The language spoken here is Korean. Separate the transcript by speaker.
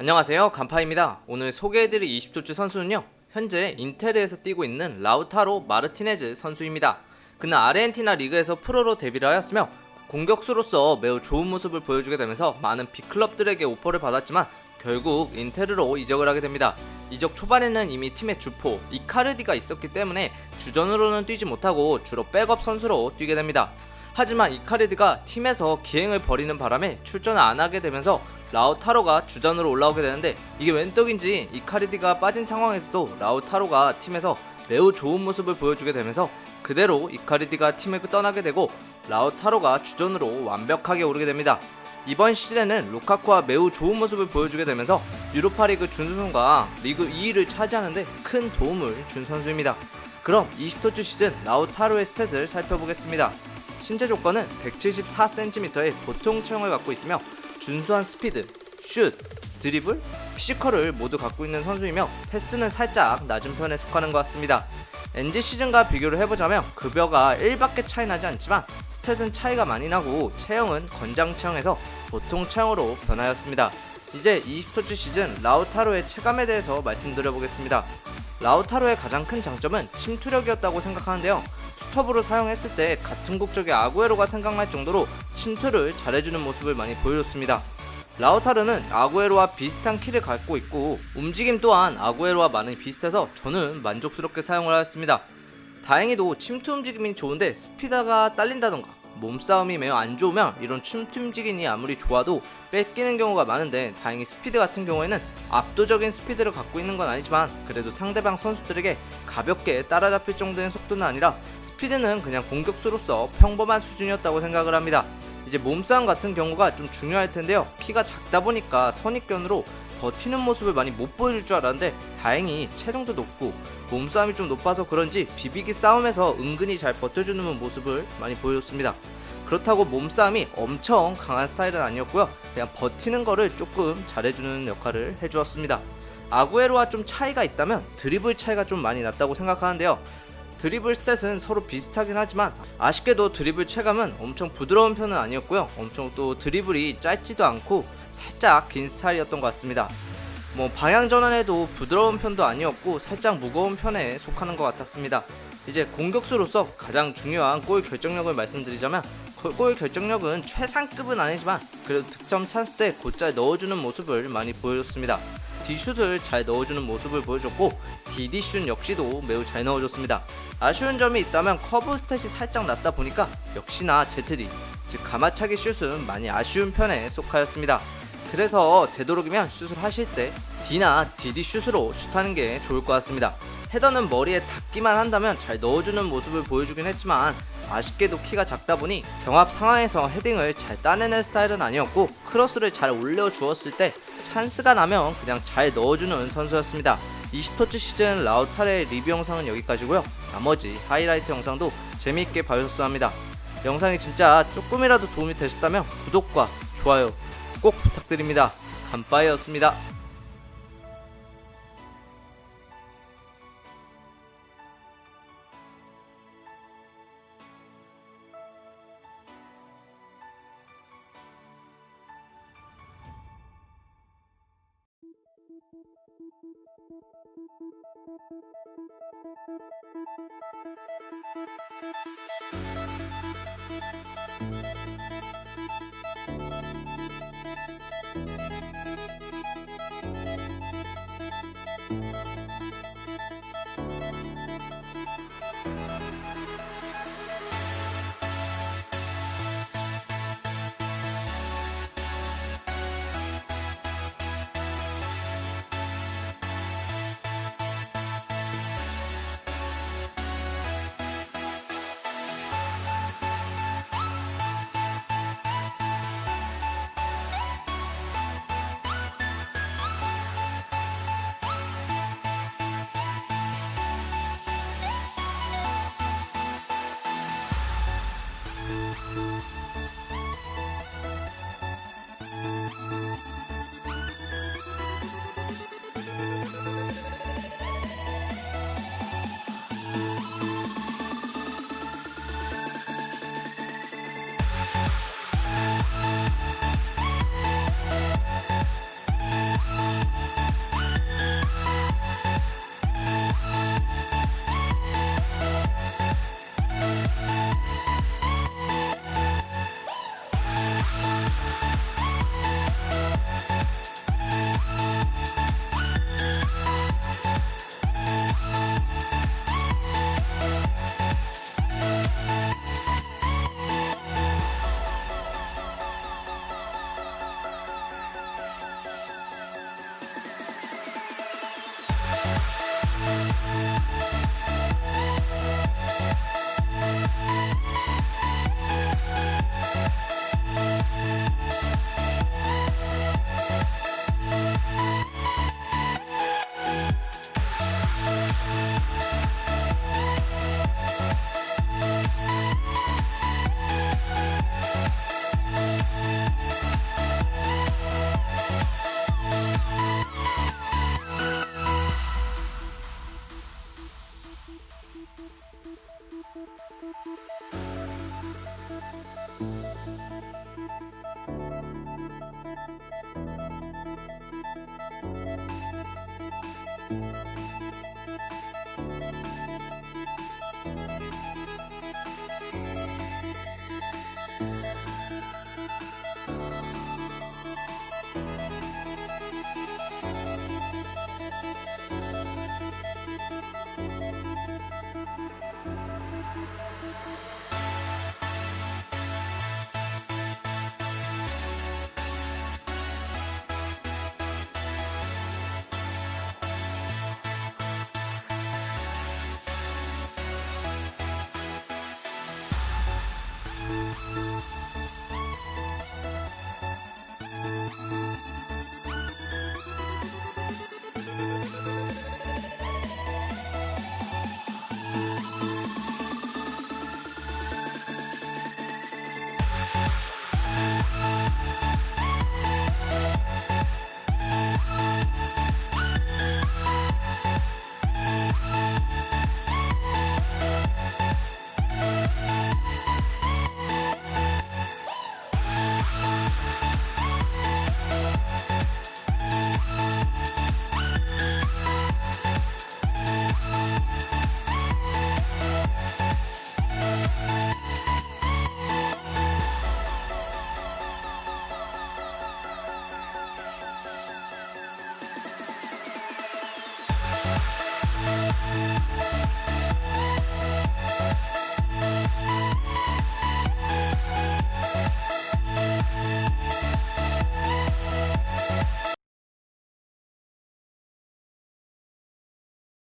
Speaker 1: 안녕하세요. 간파입니다. 오늘 소개해드릴 20조주 선수는요 현재 인테르에서 뛰고 있는 라우타로 마르티네즈 선수입니다. 그는 아르헨티나 리그에서 프로로 데뷔를 하였으며 공격수로서 매우 좋은 모습을 보여주게 되면서 많은 빅클럽들에게 오퍼를 받았지만 결국 인테르로 이적을 하게 됩니다. 이적 초반에는 이미 팀의 주포 이카르디가 있었기 때문에 주전으로는 뛰지 못하고 주로 백업 선수로 뛰게 됩니다. 하지만 이카르디가 팀에서 기행을 벌이는 바람에 출전을 안 하게 되면서 라우타로가 주전으로 올라오게 되는데 이게 웬 떡인지 이카르디가 빠진 상황에서도 라우타로가 팀에서 매우 좋은 모습을 보여주게 되면서 그대로 이카르디가 팀을 떠나게 되고 라우타로가 주전으로 완벽하게 오르게 됩니다. 이번 시즌에는 루카쿠와 매우 좋은 모습을 보여주게 되면서 유로파리그 준우승과 리그 2위를 차지하는데 큰 도움을 준 선수입니다. 그럼 20토주 시즌 라우타로의 스탯을 살펴보겠습니다. 신체 조건은 174cm의 보통 체형을 갖고 있으며 준수한 스피드, 슛, 드리블, 피지컬을 모두 갖고 있는 선수이며 패스는 살짝 낮은 편에 속하는 것 같습니다. NG 시즌과 비교를 해보자면 급여가 1밖에 차이 나지 않지만 스탯은 차이가 많이 나고 체형은 건장 체형에서 보통 체형으로 변하였습니다. 이제 20토주 시즌 라우타로의 체감에 대해서 말씀드려보겠습니다. 라우타로의 가장 큰 장점은 침투력이었다고 생각하는데요. 스톱으로 사용했을 때 같은 국적의 아구에로가 생각날 정도로 침투를 잘해주는 모습을 많이 보여줬습니다. 라우타르는 아구에로와 비슷한 키를 갖고 있고 움직임 또한 아구에로와 많이 비슷해서 저는 만족스럽게 사용을 하였습니다. 다행히도 침투 움직임이 좋은데 스피드가 딸린다던가 몸싸움이 매우 안 좋으면 이런 움직임이 아무리 좋아도 뺏기는 경우가 많은데 다행히 스피드 같은 경우에는 압도적인 스피드를 갖고 있는 건 아니지만 그래도 상대방 선수들에게 가볍게 따라잡힐 정도의 속도는 아니라 스피드는 그냥 공격수로서 평범한 수준이었다고 생각을 합니다. 이제 몸싸움 같은 경우가 좀 중요할 텐데요. 키가 작다 보니까 선입견으로 버티는 모습을 많이 못 보여줄 줄 알았는데 다행히 체중도 높고 몸싸움이 좀 높아서 그런지 비비기 싸움에서 은근히 잘 버텨주는 모습을 많이 보여줬습니다. 그렇다고 몸싸움이 엄청 강한 스타일은 아니었고요. 그냥 버티는 거를 조금 잘해주는 역할을 해주었습니다. 아구에로와 좀 차이가 있다면 드리블 차이가 좀 많이 났다고 생각하는데요. 드리블 스탯은 서로 비슷하긴 하지만 아쉽게도 드리블 체감은 엄청 부드러운 편은 아니었고요. 엄청 또 드리블이 짧지도 않고 살짝 긴 스타일이었던 것 같습니다. 뭐 방향 전환에도 부드러운 편도 아니었고 살짝 무거운 편에 속하는 것 같았습니다. 이제 공격수로서 가장 중요한 골 결정력을 말씀드리자면 골- 골 결정력은 최상급은 아니지만 그래도 득점 찬스 때 곧잘 넣어주는 모습을 많이 보여줬습니다. D슛을 잘 넣어주는 모습을 보여줬고 DD슛 역시도 매우 잘 넣어줬습니다. 아쉬운 점이 있다면 커브 스탯이 살짝 낮다 보니까 역시나 제트리 즉 가마차기 슛은 많이 아쉬운 편에 속하였습니다. 그래서 되도록이면 슛을 하실 때 D나 DD 슛으로 슛하는 게 좋을 것 같습니다. 헤더는 머리에 닿기만 한다면 잘 넣어주는 모습을 보여주긴 했지만 아쉽게도 키가 작다 보니 경합 상황에서 헤딩을 잘 따내는 스타일은 아니었고 크로스를 잘 올려주었을 때 찬스가 나면 그냥 잘 넣어주는 선수였습니다. 20토츠 시즌 라우탈의 리뷰 영상은 여기까지고요. 나머지 하이라이트 영상도 재미있게 봐주셨으면 합니다. 영상이 진짜 조금이라도 도움이 되셨다면 구독과 좋아요 꼭 부탁드립니다. 간파이였습니다. Thank you. Bye.